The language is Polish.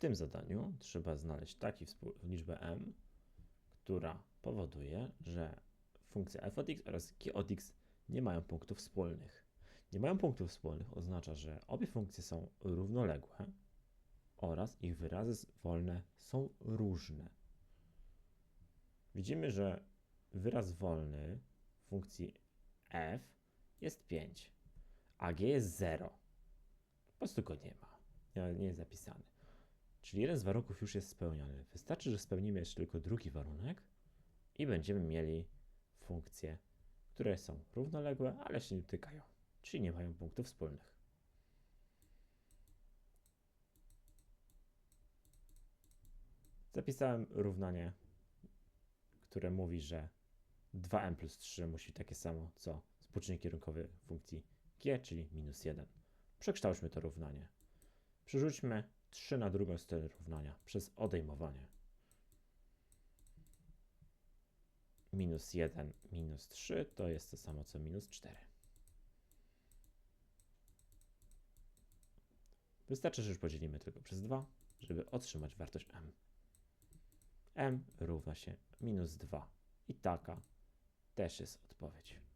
tym zadaniu trzeba znaleźć taką liczbę m, która powoduje, że funkcja f od x oraz g od x nie mają punktów wspólnych. Nie mają punktów wspólnych oznacza, że obie funkcje są równoległe oraz ich wyrazy wolne są różne. Widzimy, że wyraz wolny funkcji f jest 5, a g jest 0. Po prostu go nie ma, nie jest zapisany. Czyli jeden z warunków już jest spełniony. Wystarczy, że spełnimy jeszcze tylko drugi warunek i będziemy mieli funkcje, które są równoległe, ale się nie dotykają, czyli nie mają punktów wspólnych. Zapisałem równanie, które mówi, że 2m plus 3 musi takie samo co współczynnik kierunkowy funkcji g, czyli minus 1. Przekształćmy to równanie. Przerzućmy 3 na drugą stronę równania przez odejmowanie. Minus 1 minus 3 to jest to samo co minus 4. Wystarczy, że już podzielimy tylko przez 2, żeby otrzymać wartość m. m równa się minus 2. I taka też jest odpowiedź.